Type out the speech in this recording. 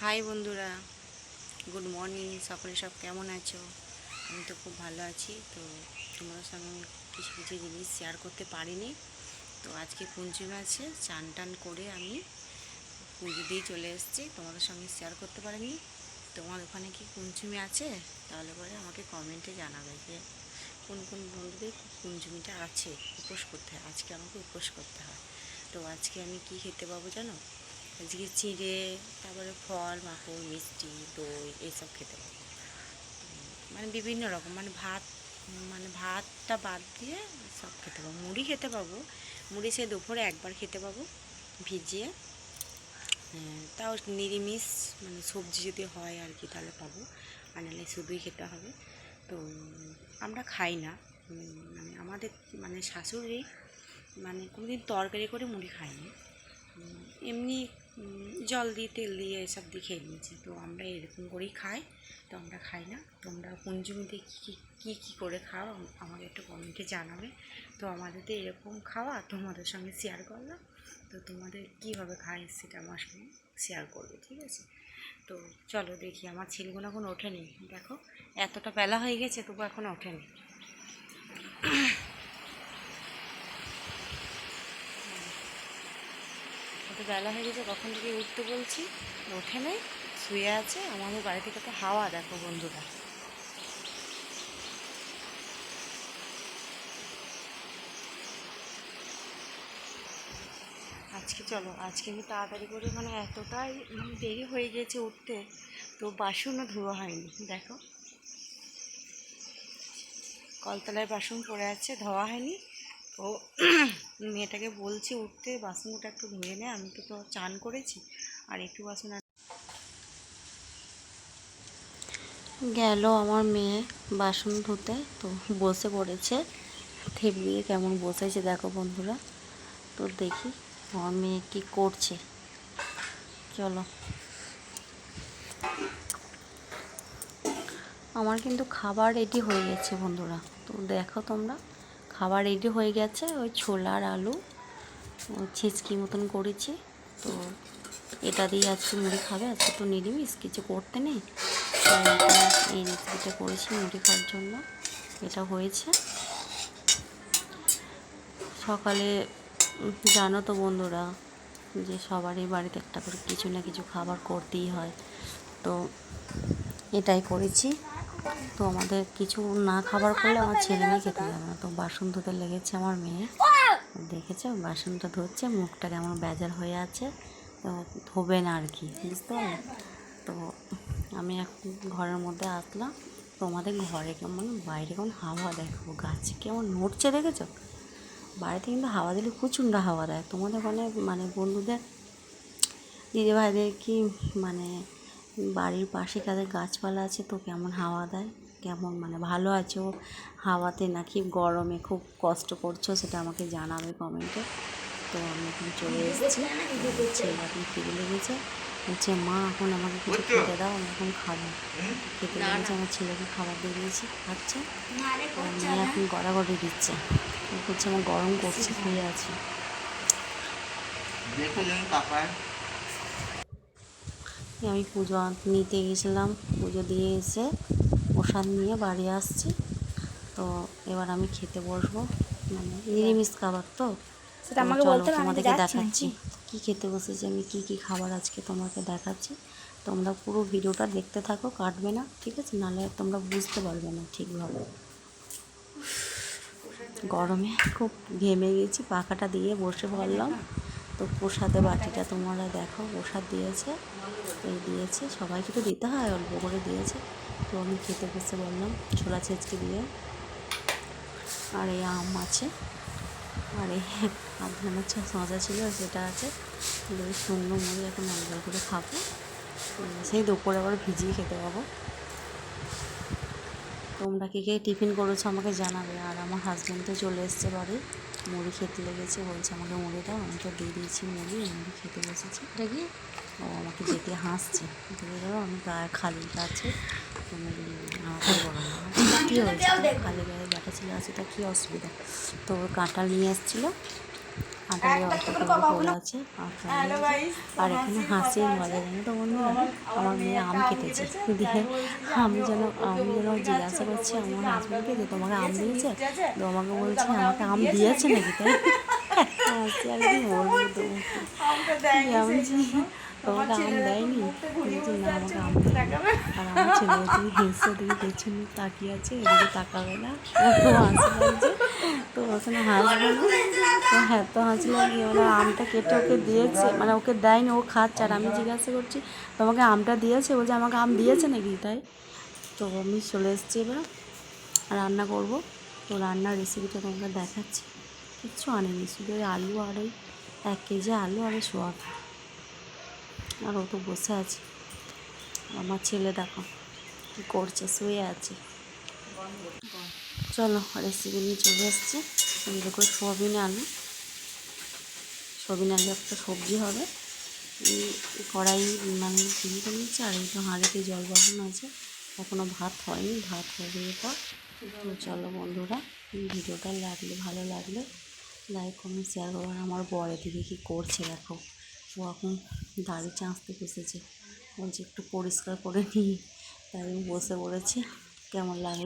High বন্ধুরা। Good morning, সকলে সব কেমন আছো? আমি তো খুব ভালো আছি, তো তোমাদের সঙ্গে কিছু কিছু জিনিস শেয়ার করতে পারিনি। তো আজকে পঞ্চমী আছে চান টান করে আমি পুজো দিয়ে চলে এসেছি, তোমাদের সঙ্গে শেয়ার করতে পারিনি। তোমার ওখানে কি পঞ্চমী আছে? তাহলে পরে আমাকে কমেন্টে জানাবে যে কোন কোন বন্ধুদের পঞ্চমীটা আছে, উপোস করতে হয়, আজকে আমাকে উপোস করতে হয়। তো আজকে আমি কি খেতে পাবো জানো? আজকে চিড়ে তারপরে ফল মাখন মিষ্টি দই এইসব খেতে পাবো মানে বিভিন্ন রকম মানে ভাত মানে ভাতটা বাদ দিয়ে সব খেতে পাবো। মুড়ি খেতে পাবো। মুড়ি সে দুপুরে একবার খেতে পাবো ভিজিয়ে। তাও নিরামিষ মানে সবজি যদি হয় আর কি তাহলে পাবো। আর নাহলে শুধুই খেতে হবে। তো আমরা খাই না। মানে আমাদের মানে শাশুড়ি মানে কোনোদিন তরকারি করে মুড়ি উম, এমনি জল দিয়ে তেল দিয়ে এসব দিয়ে খেয়ে নিয়েছে। তো আমরা এরকম করেই খাই, তো আমরা খাই না। তোমরা পঞ্চমীতে কী কী কী করে খাও আম- আমাকে একটু কমেন্টে জানাবে। তো আমাদের তো এরকম খাওয়া, তোমাদের সঙ্গে শেয়ার করলাম। তো তোমাদের কীভাবে খায় সেটা আমার সঙ্গে শেয়ার করবে, ঠিক আছে? তো চলো দেখি, আমার ছেলেগুলো এখন ওঠেনি। দেখো, এতটা বেলা হয়ে গেছে, তবু এখনও ওঠেনি। এত বেলা হয়ে গেছে, কখন থেকে উঠতে বলছি। ওঠে নেই, শুয়ে আছে। আমাদের বাড়ি থেকে তো হাওয়া, দেখো বন্ধুরা। আজকে চলো, আজকে আমি তাড়াতাড়ি করে মানে এতটাই মানে দেরি হয়ে গেছে উঠতে, তো বাসনও ধোয়া হয়নি, দেখো। কলতলায় বাসন পড়ে আছে, ধোয়া হয়নি। তো মেয়েটাকে বলছি, উঠতে বাসনটা একটু ধুয়ে নে, আমি তো তো চান করেছি, আর একটু বাসন গেল আমার মেয়ে বাসন ধুতে, তো বসে পড়েছে। থেবলিয়ে কেমন বসেছে দেখো বন্ধুরা, তো দেখি আমার মেয়ে কি করছে। চলো। আমার কিন্তু খাবার রেডি হয়ে গেছে বন্ধুরা, তো দেখো তোমরা। খাবার রেডি হয়ে গেছে, ওই ছোলার আলু ছিচকি মতন করেছি। তো এটা দিয়ে আজকে মুড়ি খাবে, আজকে তো নিরামিষ, কিছু করতে নেই। এই রেসিপিটা করেছি মুড়ি খাওয়ার জন্য, এটা হয়েছে। সকালে, জানো তো বন্ধুরা, যে সবারই বাড়িতে একটা করে কিছু না কিছু খাবার করতেই হয়। তো এটাই করেছি। তো আমাদের কিছু না খাবার করলে আমার ছেলে মেয়ে খেতে যাবে না। তো বাসন ধুতে লেগেছে আমার মেয়ে। দেখেছ? বাসনটা ধুচ্ছে মুখটা কেমন বেজার হয়ে আছে। তো ধোবে না আর কি, বুঝতে পারলে? তো আমি এখন ঘরের মধ্যে আসলাম। তো আমাদের ঘরে কেমন, বাইরে কেমন হাওয়া দেখো, গাছে কেমন নড়ছে দেখেছ? বাড়িতে কিন্তু হাওয়া দিলে প্রচণ্ড হাওয়া দেয়। তোমাদের মানে মানে বন্ধুদের দিদি ভাইদের কি মানে বাড়ির পাশে কাদের গাছপালা আছে? তো কেমন হাওয়া দেয়? কেমন মানে ভালো আছো? হাওয়াতে নাকি গরমে খুব কষ্ট করছ? সেটা আমাকে জানাবে কমেন্টে। তো আমি এখন চলে এসেছি। ছেলে এখন ফিরে লেগেছে। বলছে মা এখন আমাকে কিছু খেতে দাও আমি এখন খাব। খেতে লেগেছে আমার ছেলেকে খাবার দিয়ে দিয়েছি খাচ্ছে। আর মেয়ে এখন গড়াগড়ি দিচ্ছে। ও বলছে আমার গরম করছে শুয়ে আছি। দেখে যেন তাকায়। আমি পুজো নিতে গেছিলাম পুজো দিয়ে এসে প্রসাদ নিয়ে বাড়ি আসছি। তো এবার আমি খেতে বসবো মানে নিরামিষ খাবার তো। সেটা আমাকে বলতে তোমাদেরকে দেখাচ্ছি কি খেতে বসেছি আমি কি কি খাবার আজকে তোমাকে দেখাচ্ছি। তোমরা পুরো ভিডিওটা দেখতে থাকো কাটবে না ঠিক আছে? নাহলে তোমরা বুঝতে পারবে না ঠিকভাবে। গরমে খুব ঘেমে গেছি পাখাটা দিয়ে বসে পড়লাম। তো প্রসাদে বাটিটা তোমরা দেখো, প্রসাদ দিয়েছে। এই দিয়েছে, সবাইকে তো দিতে হয়, অল্প করে দিয়েছে। তো আমি খেতে বসে বললাম, ছোলা ছেঁচকে দিয়ে। আর এই আম আছে। আর এই আধ ঘণ্টার সজা ছিল সেটা আছে। শূন্য মুড়ি এখন অল্প করে খাব। সেই দুপুরে আবার ভিজিয়ে খেতে পাবো। তোমরা কে কে টিফিন করেছ আমাকে জানাবে। আর আমার হাজব্যান্ড তো চলে এসছে বাড়ি। মুড়ি খেতে লেগেছে, বলছে আমাকে মুড়ি দাও, আমি তো দিয়ে দিয়েছি মুড়ি মুড়ি খেতে বসেছি। এটা কি? ও আমাকে দেখে হাসছে। দেখে গেলো আমি গায়ে খালি আছে খালি গায়ে বাটা ছিল আছে তা কী অসুবিধা? তো কাঁটা নিয়ে এসেছিল হাঁটা দিয়ে অল্প করে পড়ে আছে আর এখানে হাসি মজা জানি তো বন্ধুরা? আমার মেয়ে আম কেটেছে। দিয়ে আমি যেন আমি যেন জিজ্ঞাসা করছি আমার হাজব্যান্ডকে যে তোমাকে আম দিয়েছে তো আমাকে বলছে আমাকে আম দিয়েছে নাকি? তাই হাসি আর কি বলব তো আমি তোমাকে আম দেয়নি। বলছি না আমাকে আম দেয়নি আর আমার ছেলে হিংসে দিকে পেছনে তাকিয়ে আছে এদিকে তাকাবে না। তো হাসি লাগছে তো ওখানে হাসবে না। তো হ্যাঁ তো হাসি লাগে মানে আমটা কেটে ওকে দিয়েছে। মানে ওকে দেয়নি ও খাচ্ছে। আর আমি জিজ্ঞাসা করছি তোমাকে আমটা দিয়েছে? বলছে আমাকে আম দিয়েছে নাকি তাই? তো আমি চলে এসেছি এবার রান্না করব। তো রান্নার রেসিপিটা তোমাকে দেখাচ্ছি। কিচ্ছু আনেনি শুধু ওই আলু আর ওই এক কেজি আলু আর সোয়াবিন আর ও তো বসে আছে। আমার ছেলে দেখো কী করছে, শুয়ে আছে। চলো রেসিপি নিয়ে চলে এসছে। এই দেখো সোয়াবিন আলু সোয়াবিন আলু একটা সবজি হবে। কড়াই মানে চিনি করে নিচ্ছে আর এই তো হাঁড়িতে জল বসানো আছে। এখনও ভাত হয়নি, ভাত হবে এরপর। চলো বন্ধুরা, ভিডিওটা লাগলে, ভালো লাগলে লাইক কমেন্ট শেয়ার করো। আমার বর এদিকে কী করছে দেখো। ও এখন দাড়ি চাঁচতে বসেছে। বলছে একটু পরিষ্কার করে নিই। তাই বসে পড়েছে। কেমন লাগল?